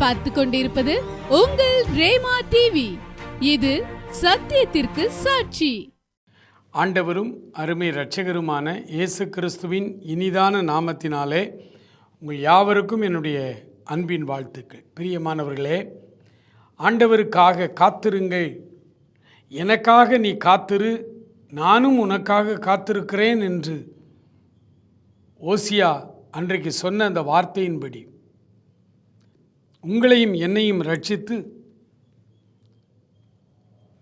பார்த்து கொண்டிருப்பது உங்கள் ரேமா டிவி இது சத்தியத்திற்கு சாட்சி. ஆண்டவரும் அருமை இரட்சகருமான இயேசு கிறிஸ்துவின் இனிதான நாமத்தினாலே உங்கள் யாவருக்கும் என்னுடைய அன்பின் வாழ்த்துக்கள். பிரியமானவர்களே ஆண்டவருக்காக காத்திருங்கள். எனக்காக நீ காத்திரு நானும் உனக்காக காத்திருக்கிறேன் என்று ஓசியா அன்றைக்கு சொன்ன அந்த வார்த்தையின்படி. உங்களையும் என்னையும் ரட்சித்து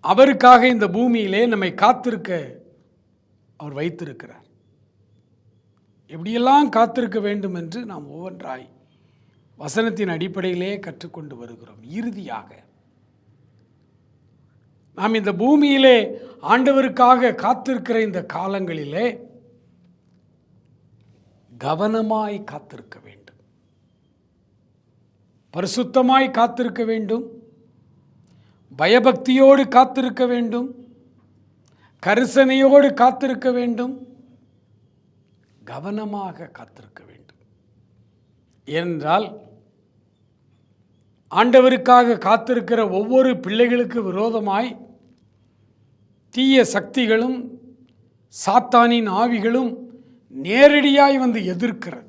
அவருக்காக இந்த பூமியிலே நம்மை காத்திருக்க அவர் வைத்திருக்கிறார். எப்படியெல்லாம் காத்திருக்க வேண்டும் என்று நாம் ஒவ்வொன்றாய் வசனத்தின் அடிப்படையிலே கற்றுக்கொண்டு வருகிறோம். இறுதியாக நாம் இந்த பூமியிலே ஆண்டவருக்காக காத்திருக்கிற இந்த காலங்களிலே கவனமாய் காத்திருக்க வேண்டும். பரிசுத்தமாய் காத்திருக்க வேண்டும். பயபக்தியோடு காத்திருக்க வேண்டும். கரிசனையோடு காத்திருக்க வேண்டும். கவனமாக காத்திருக்க வேண்டும். ஏனென்றால் ஆண்டவருக்காக காத்திருக்கிற ஒவ்வொரு பிள்ளைகளுக்கு விரோதமாய் தீய சக்திகளும் சாத்தானின் ஆவிகளும் நேரடியாய் வந்து எதிர்க்கிறது.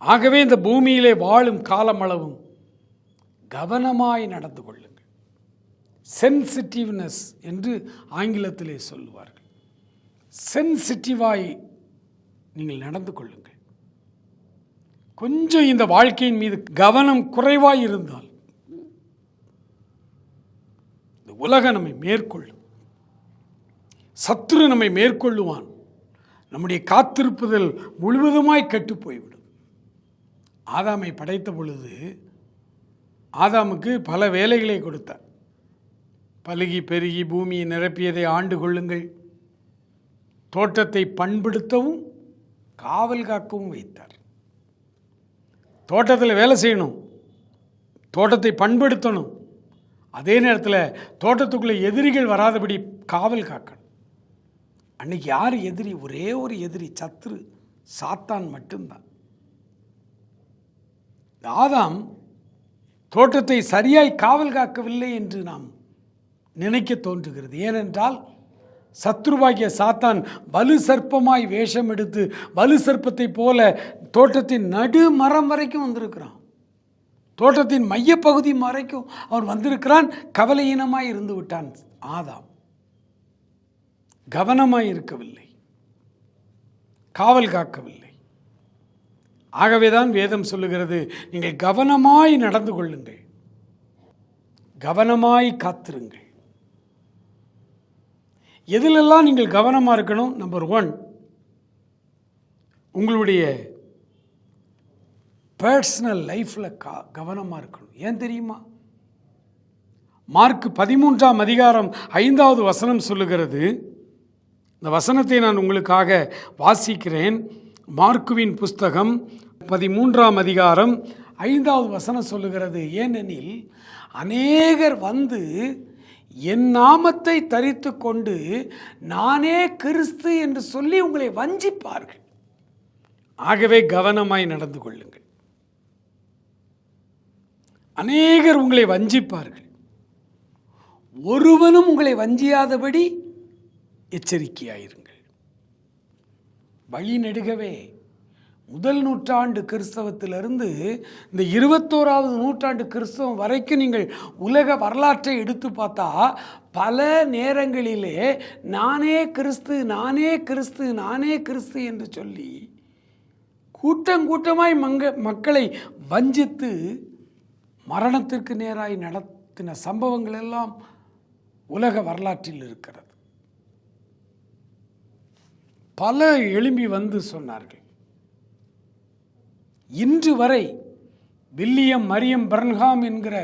ஆகவே இந்த பூமியிலே வாழும் காலமளவும் கவனமாய் நடந்து கொள்ளுங்கள். சென்சிட்டிவ்னஸ் என்று ஆங்கிலத்திலே சொல்லுவார்கள். சென்சிட்டிவாய் நீங்கள் நடந்து கொள்ளுங்கள். கொஞ்சம் இந்த வாழ்க்கையின் மீது கவனம் குறைவாய் இருந்தால் இந்த உலகம் நம்மை மேற்கொள்ளும். சத்துரு நம்மை மேற்கொள்ளுவான். நம்முடைய காத்திருப்புதல் முழுவதுமாய் கெட்டு போய்விடும். ஆதாமை படைத்த பொழுது ஆதாமுக்கு பல வேலைகளை கொடுத்தார். பலுகி பெருகி பூமியை நிரப்பியதை ஆண்டு கொள்ளுங்கள். தோட்டத்தை பண்படுத்தவும் காவல் காக்கவும் வைத்தார். தோட்டத்தில் வேலை செய்யணும். தோட்டத்தை பண்படுத்தணும். அதே நேரத்தில் தோட்டத்துக்குள்ளே எதிரிகள் வராதபடி காவல் காக்கணும். அன்னைக்கு யார் எதிரி? ஒரே ஒரு எதிரி சத்துரு சாத்தான் மட்டும்தான். ஆதாம் தோட்டத்தை சரியாய் காவல் காக்கவில்லை என்று நாம் நினைக்க தோன்றுகிறது. ஏனென்றால் சத்ருவாகிய சாத்தான் வலு சர்ப்பமாய் வேஷம் எடுத்து வலு சர்ப்பத்தை போல தோட்டத்தின் நடு மரம் வரைக்கும் வந்திருக்கிறான். தோட்டத்தின் மையப்பகுதி வரைக்கும் அவன் வந்திருக்கிறான். கவலையீனமாய் இருந்து விட்டான் ஆதாம். கவனமாய் இருக்கவில்லை. காவல் காக்கவில்லை. ஆகவே தான் வேதம் சொல்லுகிறது. நீங்கள் கவனமாய் நடந்து கொள்ளுங்கள். கவனமாய் காத்திருங்கள். எதிலெல்லாம் நீங்கள் கவனமாக இருக்கணும்? நம்பர் ஒன் உங்களுடைய பர்சனல் லைஃப்பில் கா கவனமாக இருக்கணும். ஏன் தெரியுமா? மார்க் பதிமூன்றாம் அதிகாரம் ஐந்தாவது வசனம் சொல்லுகிறது. இந்த வசனத்தை நான் உங்களுக்காக வாசிக்கிறேன். மார்க்குவின் புஸ்தகம் பதிமூன்றாம் அதிகாரம் ஐந்தாவது வசனம் சொல்லுகிறது. ஏனெனில் அநேகர் வந்து என் நாமத்தை தரித்து கொண்டு நானே கிறிஸ்து என்று சொல்லி உங்களை வஞ்சிப்பார்கள். ஆகவே கவனமாய் நடந்து கொள்ளுங்கள். அநேகர் உங்களை வஞ்சிப்பார்கள். ஒருவனும் உங்களை வஞ்சியாதபடி எச்சரிக்கையாயிருங்கள். வழி நெடுகவே. முதல் நூற்றாண்டு கிறிஸ்தவத்திலிருந்து இந்த இருபத்தோராவது நூற்றாண்டு கிறிஸ்தவம் வரைக்கும் நீங்கள் உலக வரலாற்றை எடுத்து பார்த்தா பல நேரங்களிலே நானே கிறிஸ்து நானே கிறிஸ்து நானே கிறிஸ்து என்று சொல்லி கூட்டம் கூட்டமாய் மங்க மக்களை வஞ்சித்து மரணத்திற்கு நேராய் நடத்தின சம்பவங்கள் எல்லாம் உலக வரலாற்றில் இருக்கிறது. பல எழும்பி வந்து சொன்னார்கள். இன்று வரை வில்லியம் மரியம் பர்ன்ஹாம் என்கிற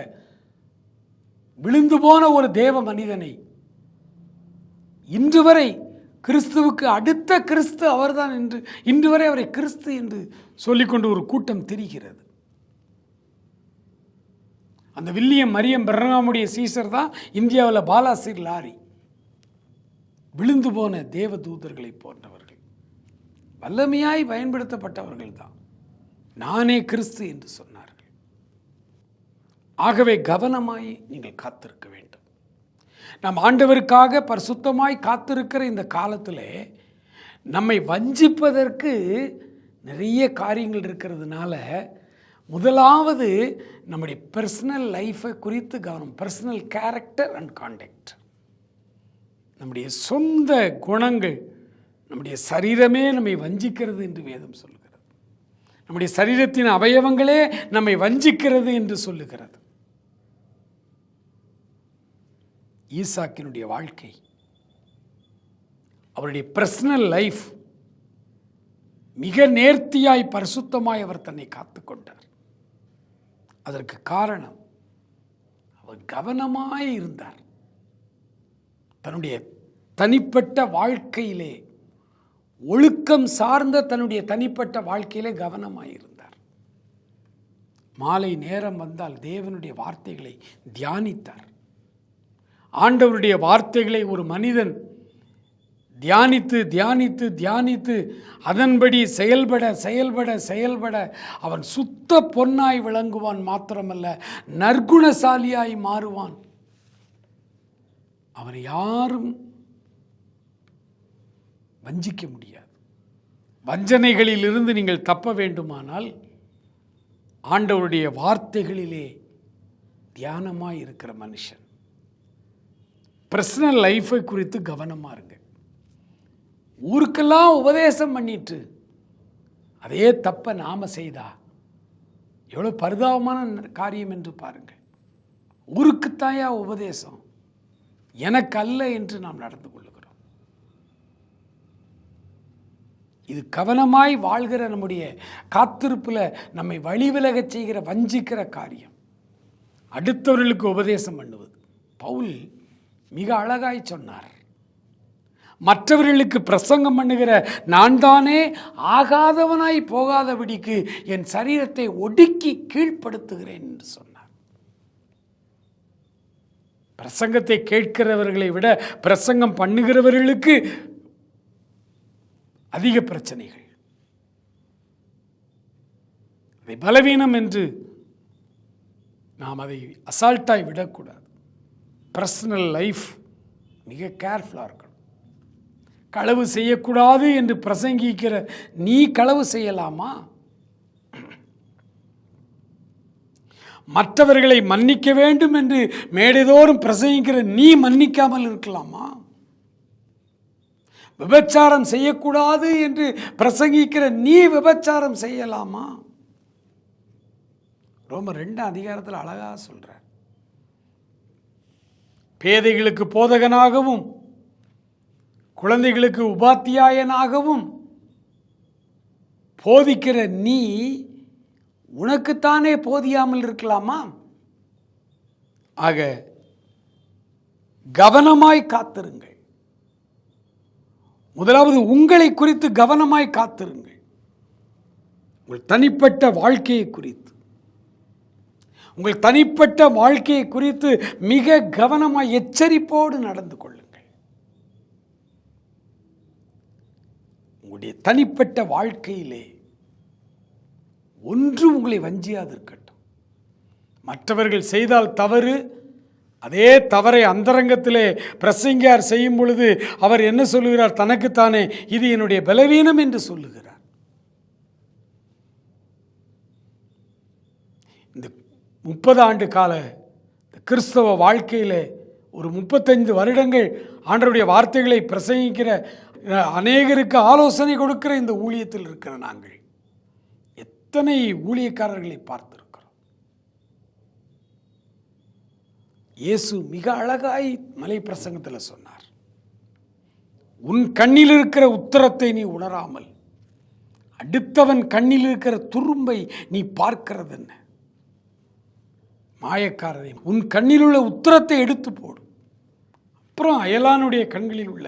விழுந்து போன ஒரு தேவ மனிதனை இன்று வரை கிறிஸ்துவுக்கு அடுத்த கிறிஸ்து அவர்தான் என்று இன்று வரை அவரை கிறிஸ்து என்று சொல்லிக்கொண்டு ஒரு கூட்டம் திரிகிறது. அந்த வில்லியம் மரியம் பிரனாமுடைய சீசர் தான் இந்தியாவில் பாலாசிர் லாரி. விழுந்து போன தேவ தூதர்களை போன்றவர்கள் வல்லமையாய் பயன்படுத்தப்பட்டவர்கள் தான். நானே கிறிஸ்து என்று சொன்னார்கள். ஆகவே கவனமாய் நீங்கள் காத்திருக்க வேண்டும். நாம் ஆண்டவருக்காக பரிசுத்தமாய் காத்திருக்கிற இந்த காலத்தில் நம்மை வஞ்சிப்பதற்கு நிறைய காரியங்கள் இருக்கிறதுனால முதலாவது நம்முடைய பர்சனல் லைஃப்பை குறித்து கவனம் பர்சனல் கேரக்டர் அண்ட் கான்டெக்ட் நம்முடைய சொந்த குணங்கள் நம்முடைய சரீரமே நம்மை வஞ்சிக்கிறது என்று வேதம் சொல்லுகிறது. நம்முடைய சரீரத்தின் அவயவங்களே நம்மை வஞ்சிக்கிறது என்று சொல்லுகிறது. ஈசாக்கினுடைய வாழ்க்கை அவருடைய பர்சனல் லைஃப் மிக நேர்த்தியாய் பரிசுத்தமாய் அவர் தன்னை காத்துக்கொண்டார் அதற்கு காரணம் அவர் கவனமாய் இருந்தார். தன்னுடைய தனிப்பட்ட வாழ்க்கையிலே ஒழுக்கம் சார்ந்த தன்னுடைய தனிப்பட்ட வாழ்க்கையிலே கவனமாக இருந்தார் மாலை நேரம் வந்தால் தேவனுடைய வார்த்தைகளை தியானித்தார். ஆண்டவருடைய வார்த்தைகளை ஒரு மனிதன் தியானித்து தியானித்து தியானித்து அதன்படி செயல்பட செயல்பட செயல்பட அவன் சுத்த பொன்னாய் விளங்குவான் மாத்திரமல்ல நற்குணசாலியாய் மாறுவான். அவனை யாரும் வஞ்சிக்க முடியாது. வஞ்சனைகளிலிருந்து நீங்கள் தப்ப வேண்டுமானால் ஆண்டவருடைய வார்த்தைகளிலே தியானமாக இருக்கிற மனுஷன். பர்சனல் லைஃபை குறித்து கவனமாக இருங்க. ஊருக்கெல்லாம் உபதேசம் பண்ணிட்டு அதே தப்பை நாம் செய்தா எவ்வளோ பரிதாபமான காரியம் என்று பாருங்கள் ஊருக்குத்தாயா உபதேசம்? எனக்கு அல்ல என்று நாம் நடந்து கொள்ளுகிறோம். இது கவனமாய் வாழ்கிற நம்முடைய காத்திருப்பில் நம்மை வழிவிலகச் செய்கிற வஞ்சிக்கிற காரியம். அடுத்தவர்களுக்கு உபதேசம் பண்ணுவது. பவுல் மிக அழகாய் சொன்னார். மற்றவர்களுக்கு பிரசங்கம் பண்ணுகிற நான் தானே ஆகாதவனாய் போகாதபடிக்கு என் சரீரத்தை ஒடுக்கி கீழ்ப்படுத்துகிறேன் என்று சொன்னார். பிரசங்கத்தை கேட்கிறவர்களை விட பிரசங்கம் பண்ணுகிறவர்களுக்கு அதிக பிரச்சனைகள். அதை பலவீனம் என்று நாம் அதை அசால்ட்டாய் விடக்கூடாது. பர்சனல் லைஃப் மிக கேர்ஃபுல்லாக இருக்கணும். களவு செய்யக்கூடாது என்று பிரசங்கிக்கிற நீ களவு செய்யலாமா? மற்றவர்களை மன்னிக்க வேண்டும் என்று மேடைதோறும் பிரசங்கிக்கிற நீ மன்னிக்காமல் இருக்கலாமா? விபச்சாரம் செய்யக்கூடாது என்று பிரசங்கிக்கிற நீ விபச்சாரம் செய்யலாமா? ரொம்ப ரெண்டாம் அதிகாரத்தில் அழகாக சொல்கிறார் பேதைகளுக்கு போதகனாகவும் குழந்தைகளுக்கு உபாத்தியாயனாகவும் போதிக்கிற நீ உனக்குத்தானே போதியாமல் இருக்கலாமா? ஆக கவனமாய் காத்திருங்கள். முதலாவது உங்களை குறித்து கவனமாய் காத்திருங்கள். உங்கள் தனிப்பட்ட வாழ்க்கையை குறித்து. உங்கள் தனிப்பட்ட வாழ்க்கையை குறித்து மிக கவனமாய் எச்சரிப்போடு நடந்து கொள்ளுங்கள். உங்களுடைய தனிப்பட்ட வாழ்க்கையிலே ஒன்று உங்களை வஞ்சியாது இருக்கட்டும் மற்றவர்கள் செய்தால் தவறு அதே தவறை அந்தரங்கத்திலே பிரசங்கியார் செய்யும் பொழுது அவர் என்ன சொல்லுகிறார்? தனக்குத்தானே இது என்னுடைய பலவீனம் என்று சொல்லுகிறார். இந்த முப்பது ஆண்டு கால இந்த கிறிஸ்தவ வாழ்க்கையில் ஒரு முப்பத்தைந்து வருடங்கள் ஆண்டருடைய வார்த்தைகளை பிரசங்கிக்கிற அநேகருக்கு ஆலோசனை கொடுக்கிற இந்த ஊழியத்தில் இருக்கிற நாங்கள் எத்தனை ஊழியக்காரர்களை பார்த்திருக்கிறோம்? இயேசு மிக அழகாய் மலை பிரசங்கத்தில் சொன்னார். உன் கண்ணில் இருக்கிற உத்தரத்தை நீ உணராமல் அடுத்தவன் கண்ணில் இருக்கிற துரும்பை நீ பார்க்கிறது என்ன மாயக்காரரை உன் கண்ணில் உள்ள உத்தரத்தை எடுத்து போடு. அப்புறம் அயலானுடைய கண்களில் உள்ள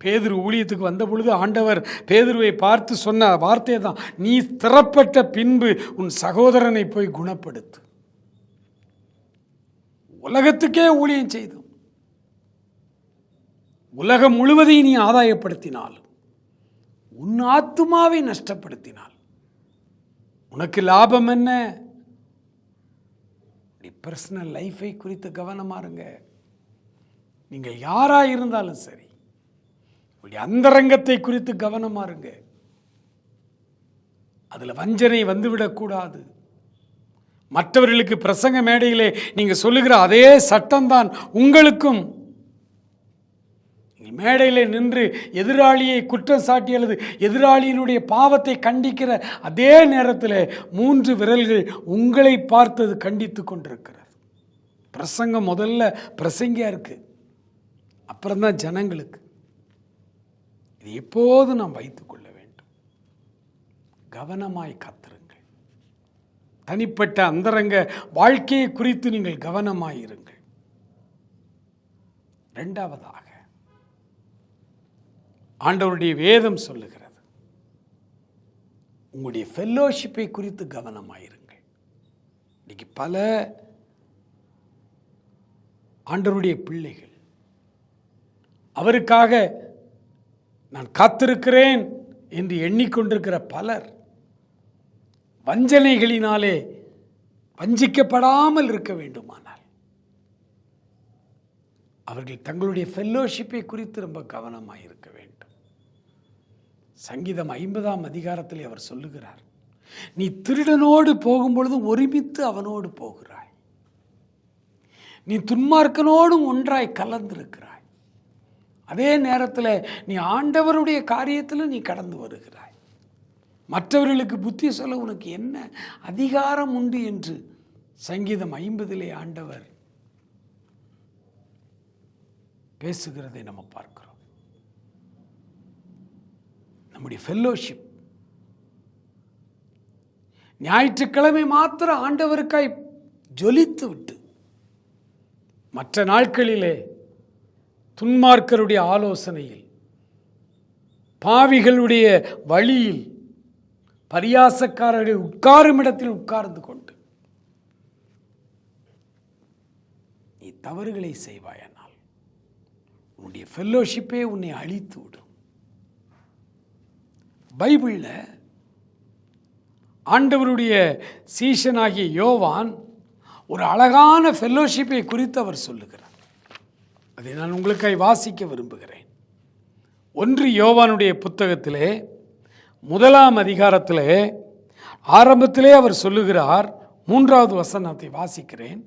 பேதுரு ஊழியத்துக்கு வந்த பொழுது ஆண்டவர் பேதுருவை பார்த்து சொன்ன வார்த்தை தான் நீ திறப்பட்ட பின்பு உன் சகோதரனை போய் குணப்படுத்து. உலகத்துக்கே ஊழியம் செய்தும். உலகம் முழுவதையும் நீ ஆதாயப்படுத்தினால் உன் ஆத்துமாவை நஷ்டப்படுத்தினால் உனக்கு லாபம் என்ன? பர்சனல் லைஃபை குறித்து கவனமா இருங்க. நீங்கள் யாராக இருந்தாலும் சரி உங்களுடைய அந்தரங்கத்தை குறித்து கவனமா இருங்க. அதில் வஞ்சனை வந்துவிடக்கூடாது. மற்றவர்களுக்கு பிரசங்க மேடையிலே நீங்கள் சொல்லுகிற அதே சட்டம்தான் உங்களுக்கும். மேடையில் மேடையிலே நின்று எதிராளியை குற்றம் சாட்டி அல்லது எதிராளியினுடைய பாவத்தை கண்டிக்கிற அதே நேரத்தில் மூன்று விரல்கள் உங்களை பார்த்தது கண்டித்து கொண்டிருக்கிறது. பிரசங்கம் முதல்ல பிரசங்கியாக இருக்குது அப்புறம்தான் ஜனங்களுக்கு. இது எப்போதும் நாம் வைத்துக்கொள்ள வேண்டும்? கவனமாய் கத்துற தனிப்பட்ட அந்தரங்க வாழ்க்கையை குறித்து நீங்கள் கவனமாயிருங்கள். இரண்டாவதாக ஆண்டவருடைய வேதம் சொல்லுகிறது உங்களுடைய ஃபெல்லோஷிப்பை குறித்து கவனமாயிருங்கள். இன்னைக்கு பல ஆண்டவருடைய பிள்ளைகள் அவருக்காக நான் காத்திருக்கிறேன் என்று எண்ணிக்கொண்டிருக்கிற பலர் வஞ்சனைகளினாலே வஞ்சிக்கப்படாமல் இருக்க வேண்டுமானால். அவர்கள் தங்களுடைய ஃபெல்லோஷிப்பை குறித்து ரொம்ப கவனமாக இருக்க வேண்டும். சங்கீதம் ஐம்பதாம் அதிகாரத்தில் அவர் சொல்லுகிறார் நீ திருடனோடு போகும்பொழுது ஒருமித்து அவனோடு போகிறாய். நீ துன்மார்க்கனோடும் ஒன்றாய் கலந்திருக்கிறாய். அதே நேரத்தில் நீ ஆண்டவருடைய காரியத்தில் நீ கடந்து வருகிறாய். மற்றவர்களுக்கு புத்தி சொல்ல உனக்கு என்ன அதிகாரம் உண்டு என்று சங்கீதம் ஐம்பதிலே ஆண்டவர் பேசுகிறதை நம்ம பார்க்கிறோம். நம்முடைய ஃபெல்லோஷிப் ஞாயிற்றுக்கிழமை மாத்திர ஆண்டவருக்காய் ஜொலித்து விட்டு மற்ற நாட்களிலே துன்மார்க்கருடைய ஆலோசனையில் பாவிகளுடைய வழியில் பரியாசக்காரர்கள் உட்காரும் இடத்தில் உட்கார்ந்து கொண்டு நீ தவறுகளை செய்வாயானால் உன்னுடைய ஃபெல்லோஷிப்பே உன்னை அழித்து விடும். பைபிளில் ஆண்டவருடைய சீஷனாகிய யோவான் ஒரு அழகான ஃபெல்லோஷிப்பை குறித்து அவர் சொல்லுகிறார். அதை நான் உங்களுக்காய் வாசிக்க விரும்புகிறேன். ஒன்று யோவானுடைய புத்தகத்திலே முதலாம் அதிகாரத்திலே ஆரம்பத்திலே அவர் சொல்லுகிறார் மூன்றாவது வசனத்தை வாசிக்கிறேன்.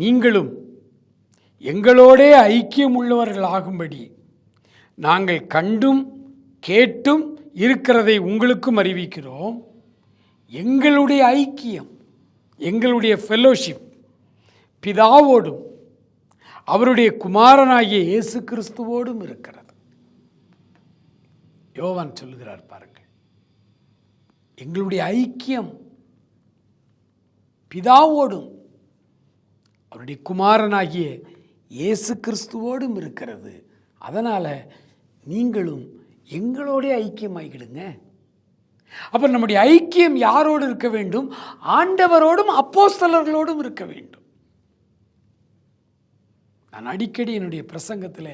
நீங்களும் எங்களோடே ஐக்கியம் உள்ளவர்கள் ஆகும்படி நாங்கள் கண்டும் கேட்டும் இருக்கிறதை உங்களுக்கும் அறிவிக்கிறோம். எங்களுடைய ஐக்கியம் எங்களுடைய ஃபெல்லோஷிப் பிதாவோடும் அவருடைய குமாரனாகிய இயேசு கிறிஸ்துவோடும் இருக்கிறது. யோவான் சொல்லுகிறார் பாருங்கள். எங்களுடைய ஐக்கியம் பிதாவோடும் அவருடைய குமாரனாகிய இயேசு கிறிஸ்துவோடும் இருக்கிறது. அதனால் நீங்களும் எங்களோடைய ஐக்கியமாகிடுங்க. அப்போ நம்முடைய ஐக்கியம் யாரோடு இருக்க வேண்டும்? ஆண்டவரோடும் அப்போஸ்தலர்களோடும் இருக்க வேண்டும். நான் அடிக்கடி என்னுடைய பிரசங்கத்தில்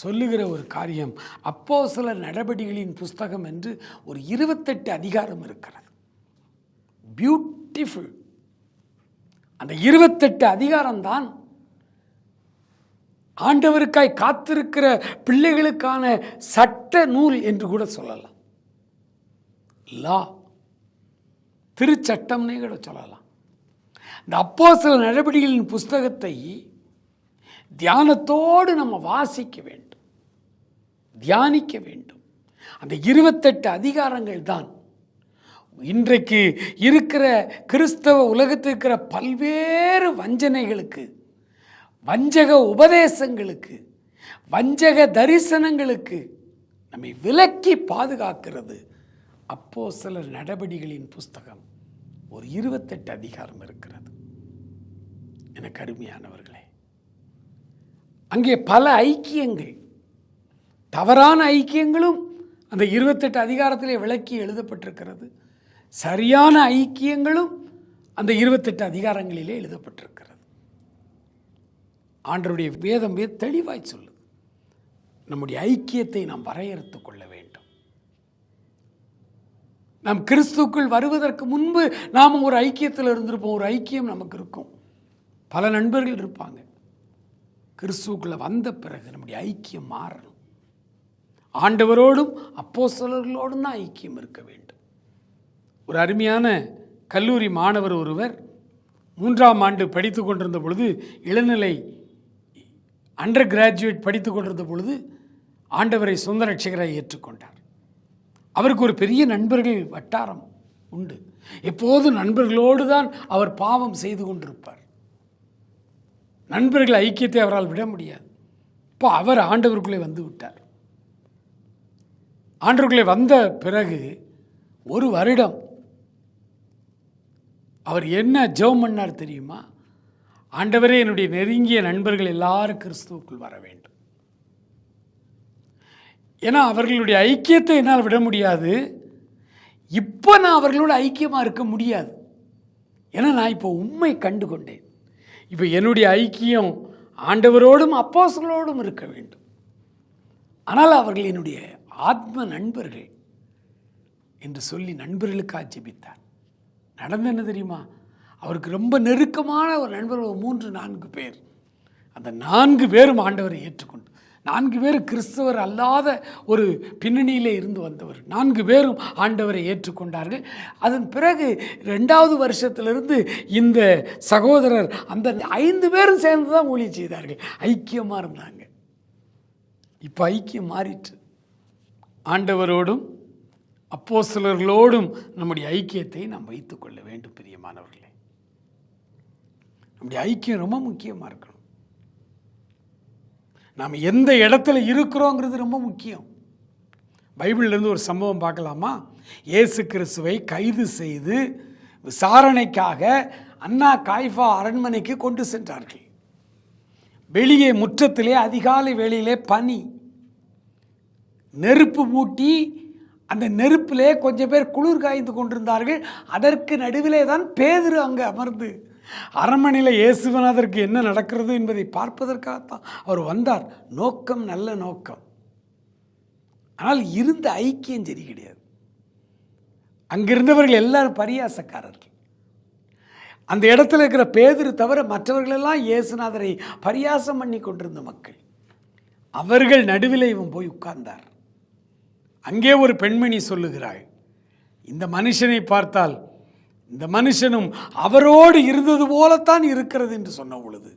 சொல்லுகிற ஒரு காரியம் அப்போ சில நடவடிக்கைகளின் புஸ்தகம் என்று ஒரு இருபத்தெட்டு அதிகாரம் இருக்கிறது. பியூட்டிஃபுல் அந்த இருபத்தெட்டு அதிகாரம்தான் ஆண்டவருக்காய் காத்திருக்கிற பிள்ளைகளுக்கான சட்ட நூல் என்று கூட சொல்லலாம். லா திருச்சட்டம்னே கூட சொல்லலாம். இந்த அப்போ சில நடவடிக்கைகளின் புஸ்தகத்தை தியானத்தோடு நம்ம வாசிக்க வேண்டும். தியானிக்க வேண்டும். அந்த இருபத்தெட்டு அதிகாரங்கள் தான். இன்றைக்கு இருக்கிற கிறிஸ்தவ உலகத்தில் இருக்கிற பல்வேறு வஞ்சனைகளுக்கு வஞ்சக உபதேசங்களுக்கு வஞ்சக தரிசனங்களுக்கு நம்மை விலக்கி பாதுகாக்கிறது அப்போ சில நடவடிக்கைகளின் புஸ்தகம். ஒரு இருபத்தெட்டு அதிகாரம் இருக்கிறது. எனக்கு அருமையானவர்கள் அங்கே பல ஐக்கியங்கள். தவறான ஐக்கியங்களும் அந்த இருபத்தெட்டு அதிகாரத்திலே விளக்கி எழுதப்பட்டிருக்கிறது. சரியான ஐக்கியங்களும் அந்த இருபத்தெட்டு அதிகாரங்களிலே எழுதப்பட்டிருக்கிறது. ஆண்டருடைய வேதம் மிக தெளிவாய் சொல்லுது. நம்முடைய ஐக்கியத்தை நாம் வரையறுத்து கொள்ள வேண்டும். நாம் கிறிஸ்துக்குள் வருவதற்கு முன்பு நாம் ஒரு ஐக்கியத்தில் இருந்திருப்போம். ஒரு ஐக்கியம் நமக்கு இருக்கும். பல நண்பர்கள் இருப்பாங்க. கிறிஸ்துவுக்குள்ளே வந்த பிறகு நம்முடைய ஐக்கியம் மாறணும். ஆண்டவரோடும் அப்போஸ்தலர்களோடும் தான் ஐக்கியம் இருக்க வேண்டும். ஒரு அருமையான கல்லூரி மாணவர் ஒருவர் மூன்றாம் ஆண்டு படித்து கொண்டிருந்த பொழுது இளநிலை அண்டர் கிராஜுவேட் படித்து கொண்டிருந்த பொழுது ஆண்டவரை சொந்த ஏற்றுக்கொண்டார். அவருக்கு ஒரு பெரிய நண்பர்கள் வட்டாரம் உண்டு. எப்போது நண்பர்களோடு தான் அவர் பாவம் செய்து கொண்டிருப்பார். நண்பர்கள் ஐக்கியத்தை அவரால் விட முடியாது. இப்போ அவர் ஆண்டவருக்குள்ளே வந்து விட்டார். ஆண்டவருக்குள்ளே வந்த பிறகு ஒரு வருடம் அவர் என்ன ஜெபம் பண்ணார் தெரியுமா? ஆண்டவரே என்னுடைய நெருங்கிய நண்பர்கள் எல்லாரும் கிறிஸ்துவுக்குள் வர வேண்டும். ஏன்னா அவர்களுடைய ஐக்கியத்தை என்னால் விட முடியாது. இப்போ நான் அவர்களோட ஐக்கியமாக இருக்க முடியாது. ஏன்னா நான் இப்போ உண்மை கண்டு கொண்டேன் இப்போ என்னுடைய ஐக்கியம் ஆண்டவரோடும் அப்போசங்களோடும் இருக்க வேண்டும். ஆனால் அவர்கள் என்னுடைய ஆத்ம நண்பர்கள் என்று சொல்லி நண்பர்களுக்காக ஜெபித்தார். நடந்த என்ன தெரியுமா? அவருக்கு ரொம்ப நெருக்கமான ஒரு நண்பர் ஒரு மூன்று நான்கு பேர். அந்த நான்கு பேரும் ஆண்டவரை ஏற்றுக்கொண்டு நான்கு பேர் கிறிஸ்தவர் அல்லாத ஒரு பின்னணியிலே இருந்து வந்தவர். நான்கு பேரும் ஆண்டவரை ஏற்றுக்கொண்டார்கள். அதன் பிறகு ரெண்டாவது வருஷத்திலிருந்து இந்த சகோதரர் அந்த ஐந்து பேரும் சேர்ந்து தான் ஊழியம் செய்தார்கள். ஐக்கியமாக இருந்தாங்க. இப்போ ஐக்கியம் மாறிட்டு ஆண்டவரோடும் அப்போ சிலர்களோடும் நம்முடைய ஐக்கியத்தை நாம் வைத்துக்கொள்ள வேண்டும் பிரியமானவர்களே. நம்முடைய ஐக்கியம் ரொம்ப முக்கியமாக இருக்கணும். நாம் எந்த இடத்துல இருக்கிறோங்கிறது ரொம்ப முக்கியம். பைபிள்லேருந்து ஒரு சம்பவம் பார்க்கலாமா? இயேசு கிறிஸ்துவை கைது செய்து விசாரணைக்காக அண்ணா காய்ஃபா அரண்மனைக்கு கொண்டு சென்றார்கள். வெளியே முற்றத்திலே அதிகாலை வேளையிலே பனி. நெருப்பு மூட்டி அந்த நெருப்பிலே கொஞ்சம் பேர் குளிர் காய்ந்து கொண்டிருந்தார்கள். அதற்கு நடுவிலே தான் பேதுரு அங்கே அமர்ந்து அரண்மனையில் இயேசுவனாதற்கு என்ன நடக்கிறது என்பதை பார்ப்பதற்காகத்தான் அவர் வந்தார். நோக்கம் நல்ல நோக்கம். ஆனால் இருந்த ஐக்கியம் சரி கிடையாது. அங்கிருந்தவர்கள் எல்லாரும் பரியாசக்காரர்கள். அந்த இடத்துல இருக்கிற பேதுரு தவிர மற்றவர்களெல்லாம் இயேசுநாதரை பரியாசம் பண்ணி கொண்டிருந்த மக்கள். அவர்கள் நடுவில் இவன் போய் உட்கார்ந்தார். அங்கே ஒரு பெண்மணி சொல்லுகிறாள் இந்த மனுஷனை பார்த்தால் இந்த மனுஷனும் அவரோடு இருந்தது போலத்தான் இருக்கிறது என்று சொன்ன பொழுது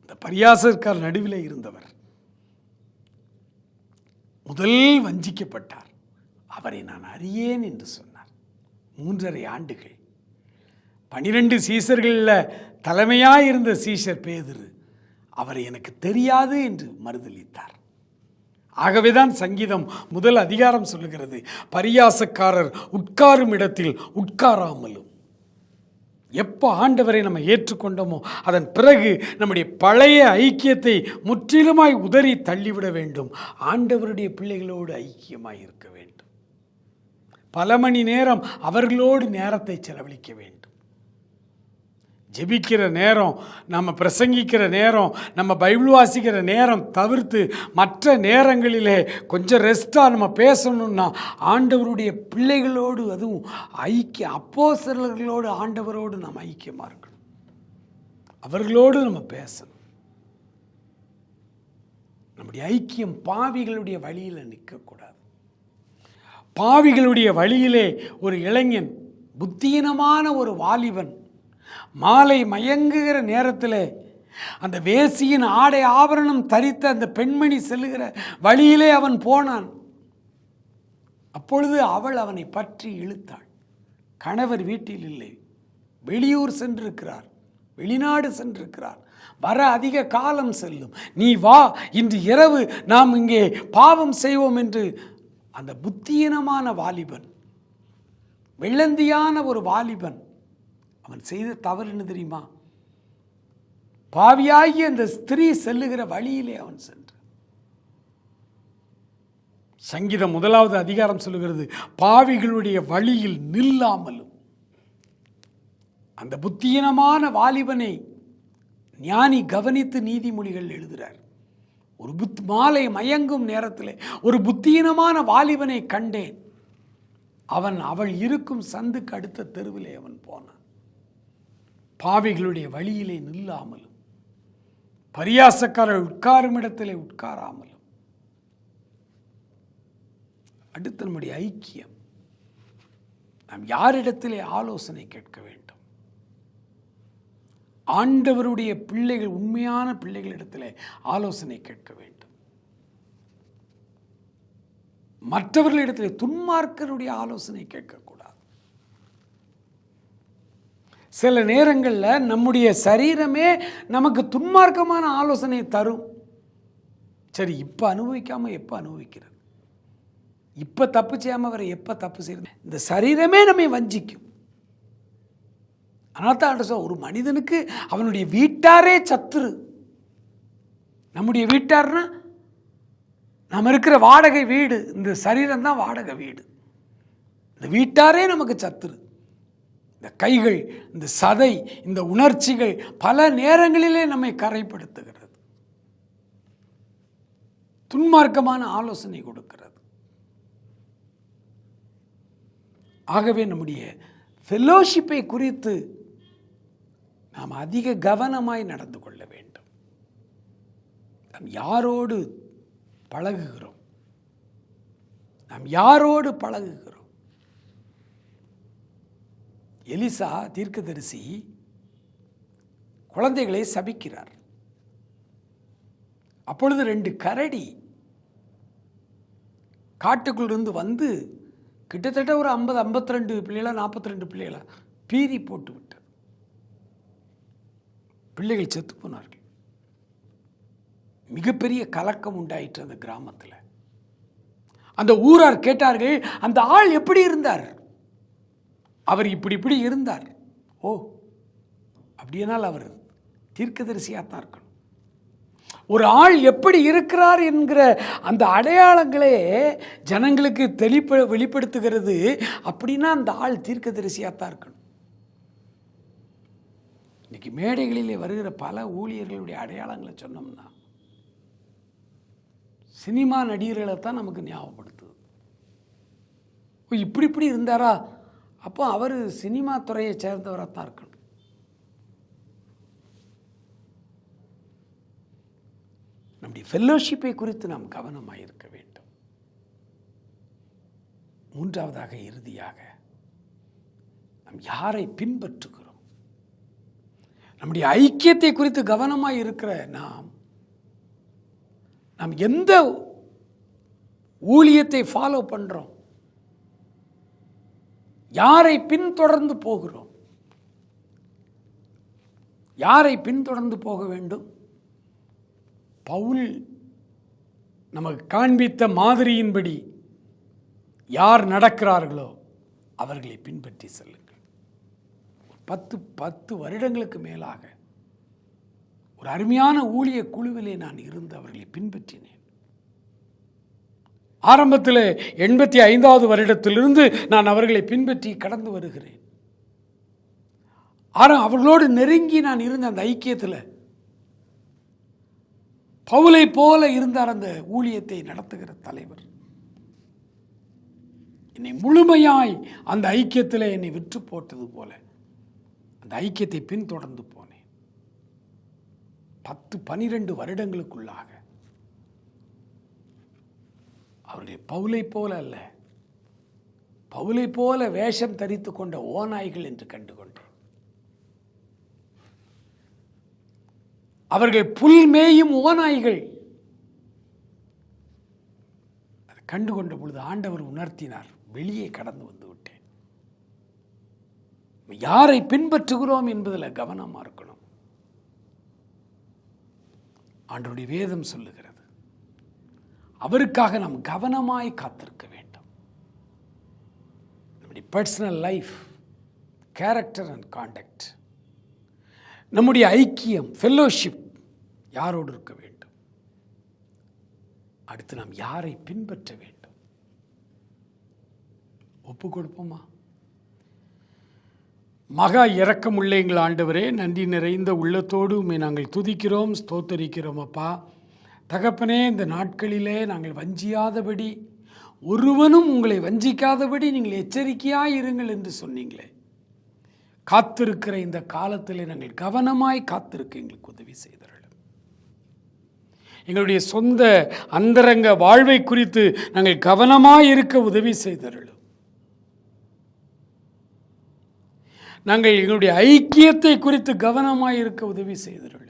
இந்த பரியாசக்கார் நடுவில் இருந்தவர் முதல் வஞ்சிக்கப்பட்டார். அவரை நான் அறியேன் என்று சொன்னார். மூன்றரை ஆண்டுகள். பனிரெண்டு சீசர்களில் தலைமையாக இருந்த சீஷர் பேதிரு அவரை எனக்கு தெரியாது என்று மறுதளித்தார் ஆகவேதான் சங்கீதம் முதல் அதிகாரம் சொல்லுகிறது. பரியாசக்காரர் உட்காரும் இடத்தில் உட்காராமலும். எப்போ ஆண்டவரை நம்ம ஏற்றுக்கொண்டோமோ அதன் பிறகு நம்முடைய பழைய ஐக்கியத்தை முற்றிலுமாய் உதறி தள்ளிவிட வேண்டும். ஆண்டவருடைய பிள்ளைகளோடு ஐக்கியமாய் இருக்க வேண்டும். பல மணி நேரம் அவர்களோடு நேரத்தை செலவழிக்க வேண்டும். ஜெபிக்கிற நேரம் நம்ம பிரசங்கிக்கிற நேரம் நம்ம பைபிள் வாசிக்கிற நேரம் தவிர்த்து மற்ற நேரங்களிலே கொஞ்சம் ரெஸ்ட்டாக நம்ம பேசணும்னா ஆண்டவருடைய பிள்ளைகளோடு அதுவும் ஐக்கிய அப்போஸ்தலர்களோடு ஆண்டவரோடு நம்ம ஐக்கியமாக இருக்கணும். அவர்களோடு நம்ம பேசணும். நம்முடைய ஐக்கியம் பாவிகளுடைய வழியில் நிற்கக்கூடாது பாவிகளுடைய வழியிலே ஒரு இளைஞன் புத்தீனமான ஒரு வாலிபன் மாலை மயங்குகிற நேரத்தில் அந்த வேசியின் ஆடை ஆபரணம் தரித்த அந்த பெண்மணி செல்லுகிற வழியிலே அவன் போனான். அப்பொழுது அவள் அவனை பற்றி இழுத்தாள். கணவர் வீட்டில் இல்லை. வெளியூர் சென்றிருக்கிறார். வெளிநாடு சென்றிருக்கிறார். வர அதிக காலம் செல்லும். நீ வா இன்று இரவு நாம் இங்கே பாவம் செய்வோம் என்று அந்த புத்தியீனமான வாலிபன் வெள்ளந்தியான ஒரு வாலிபன் அவன் செய்த தவறு என்ன தெரியுமா? பாவியாகி அந்த ஸ்திரீ செல்லுகிற வழியிலே அவன் சென்றான். சங்கீதம் முதலாவது அதிகாரம் சொல்லுகிறது பாவிகளுடைய வழியில் நில்லாமலும். அந்த புத்தியீனமான வாலிபனை ஞானி கவனித்து நீதிமொழிகள் எழுதுகிறார். ஒரு புத் மாலை மயங்கும் நேரத்தில் ஒரு புத்தியீனமான வாலிபனை கண்டேன். அவன் அவள் இருக்கும் சந்துக்கு அடுத்த தெருவிலே அவன் போனான். பாவிகளுடைய வழியிலே நில்லாமலும் பரியாசக்காரர் உட்காரும் இடத்திலே உட்காராமலும். அடுத்து நம்முடைய ஐக்கியம். நாம் யாரிடத்திலே ஆலோசனை கேட்க வேண்டும்? ஆண்டவருடைய பிள்ளைகள் உண்மையான பிள்ளைகளிடத்திலே ஆலோசனை கேட்க வேண்டும். மற்றவர்களிடத்திலே துன்மார்க்கருடைய ஆலோசனை கேட்க சில நேரங்களில் நம்முடைய சரீரமே நமக்கு துன்மார்க்கமான ஆலோசனை தரும். சரி இப்போ அனுபவிக்காமல் எப்போ அனுபவிக்கிறது? இப்போ தப்பு செய்யாமல் வர எப்போ தப்பு செய்யறது இந்த சரீரமே நம்மை வஞ்சிக்கும். ஆனால் தான் ஒரு மனிதனுக்கு அவனுடைய வீட்டாரே சத்துரு. நம்முடைய வீட்டார்னா நம்ம இருக்கிற வாடகை வீடு இந்த சரீரம் தான் வாடகை வீடு. இந்த வீட்டாரே நமக்கு சத்துரு. இந்த கைகள் இந்த சதை இந்த உணர்ச்சிகள் பல நேரங்களிலே நம்மை கரைப்படுத்துகிறது. துன்மார்க்கமான ஆலோசனை கொடுக்கிறது. ஆகவே நம்முடைய ஃபெல்லோஷிப்பை குறித்து நாம் அதிக கவனமாய் நடந்து கொள்ள வேண்டும். நாம் யாரோடு பழகுகிறோம்? நாம் யாரோடு பழகுகிறோம்? எலிசா தீர்க்கதரிசி குழந்தைகளை சபிக்கிறார். அப்பொழுது ரெண்டு கரடி காட்டுக்குள்ளிருந்து வந்து கிட்டத்தட்ட ஒரு ஐம்பது ஐம்பத்தி ரெண்டு பிள்ளைகளா நாற்பத்தி ரெண்டு பிள்ளைகளா பீறி போட்டு விட்டது. பிள்ளைகள் செத்து போனார்கள். மிகப்பெரிய கலக்கம் உண்டாயிற்று அந்த கிராமத்தில். அந்த ஊரார் கேட்டார்கள் அந்த ஆள் எப்படி இருந்தார்? அவர் இப்படி இப்படி இருந்தார். ஓ அப்படியானால் அவர் தீர்க்கதரிசியாக தான் இருக்கணும். ஒரு ஆள் எப்படி இருக்கிறார் என்கிற அந்த அடையாளங்களே ஜனங்களுக்கு தெளிப்ப வெளிப்படுத்துகிறது. அப்படின்னா அந்த ஆள் தீர்க்கதரிசியாக தான் இருக்கணும். இன்னைக்கு மேடைகளிலே வருகிற பல ஊழியர்களுடைய அடையாளங்களை சொன்னோம்னா சினிமா நடிகர்களை தான் நமக்கு ஞாபகப்படுத்துது. ஓ இப்படி இப்படி இருந்தாரா? அப்போ அவர் சினிமா துறையை சேர்ந்தவராக தான் இருக்கணும். நம்முடைய ஃபெல்லோஷிப்பை குறித்து நாம் கவனமாக இருக்க வேண்டும். மூன்றாவதாக இறுதியாக நாம் யாரை பின்பற்றுகிறோம்? நம்முடைய ஐக்கியத்தை குறித்து கவனமாக இருக்கிற நாம் நாம் எந்த ஊழியத்தை ஃபாலோ பண்ணுறோம் யாரை பின்தொடர்ந்து போகிறோம்? யாரை பின்தொடர்ந்து போக வேண்டும்? பவுல் நமக்கு காண்பித்த மாதிரியின்படி யார் நடக்கிறார்களோ அவர்களை பின்பற்றி செல்லுங்கள். பத்து பத்து வருடங்களுக்கு மேலாக ஒரு அருமையான ஊழிய குழுவிலே நான் இருந்து அவர்களை பின்பற்றினேன். ஆரம்பத்தில் எண்பத்தி ஐந்தாவது வருடத்திலிருந்து நான் அவர்களை பின்பற்றி கடந்து வருகிறேன். ஆனால் அவர்களோடு நெருங்கி நான் இருந்த அந்த ஐக்கியத்தில் பவுலை போல இருந்தார் அந்த ஊழியத்தை நடத்துகிற தலைவர். என்னை முழுமையாய் அந்த ஐக்கியத்தில் என்னை விற்று போட்டது போல அந்த ஐக்கியத்தை பின்தொடர்ந்து போனேன். பத்து பனிரெண்டு வருடங்களுக்குள்ளாக அவருடைய பவுலை போல அல்ல. பவுலை போல வேஷம் தரித்து கொண்ட ஓநாய்கள் என்று கண்டுகொண்டேன். அவர்கள் புல் மேயும் ஓநாய்கள். அதை கண்டுகொண்ட பொழுது ஆண்டவர் உணர்த்தினார் வெளியே கடந்து வந்து விட்டேன். யாரை பின்பற்றுகிறோம் என்பதில் கவனமாக இருக்கணும். ஆண்டருடைய வேதம் சொல்லுகிறது. அவருக்காக நாம் கவனமாய் காத்திருக்க வேண்டும். நம்முடைய personal life character and contact நம்முடைய ஐக்கியம் ஃபெல்லோஷிப் யாரோடு இருக்க வேண்டும்? அடுத்து நாம் யாரை பின்பற்ற வேண்டும்? ஒப்பு கொடுப்போமா? மகா இறக்கமுள்ள எங்கள் ஆண்டவரே நன்றி நிறைந்த உள்ளத்தோடு உண்மை நாங்கள் துதிக்கிறோம் ஸ்தோத்தரிக்கிறோம் அப்பா. தகப்பனே இந்த நாட்களிலே நாங்கள் வஞ்சியாதபடி ஒருவனும் உங்களை வஞ்சிக்காதபடி நீங்கள் எச்சரிக்கையாக இருங்கள் என்று சொன்னீங்களே. காத்திருக்கிற இந்த காலத்தில் நாங்கள் கவனமாய் காத்திருக்க எங்களுக்கு உதவி செய்தார்கள் எங்களுடைய சொந்த அந்தரங்க வாழ்வை குறித்து நாங்கள் கவனமாக இருக்க உதவி செய்தருளும். நாங்கள் எங்களுடைய ஐக்கியத்தை குறித்து கவனமாக இருக்க உதவி செய்தார்கள்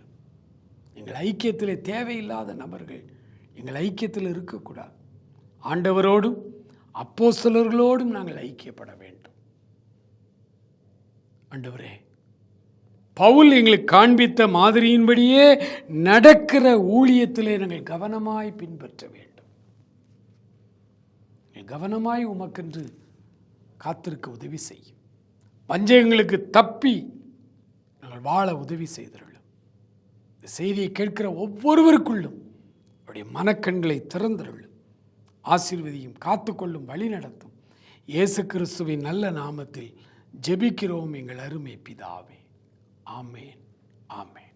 எங்கள் ஐக்கியத்தில் தேவையில்லாத நபர்கள் எங்கள் ஐக்கியத்தில் இருக்கக்கூடாது. ஆண்டவரோடும் அப்போஸ்தலர்களோடும் நாங்கள் ஐக்கியப்பட வேண்டும். ஆண்டவரே பவுல் எங்களுக்கு காண்பித்த மாதிரியின்படியே நடக்கிற ஊழியத்திலே நாங்கள் கவனமாய் பின்பற்ற வேண்டும். கவனமாய் உமக்கென்று காத்திருக்க உதவி செய்யும். பஞ்சகங்களுக்கு தப்பி நாங்கள் வாழ உதவி செய்திருக்கோம் இந்த செய்தியை கேட்கிற ஒவ்வொருவருக்குள்ளும் அவருடைய மனக்கண்களை திறந்திருள்ளும் ஆசீர்வதியும் காத்துக்கொள்ளும் வழி நடத்தும். இயேசு கிறிஸ்துவின் நல்ல நாமத்தில் ஜெபிக்கிறோம் எங்கள் அருமை பிதாவே. ஆமேன். ஆமேன்.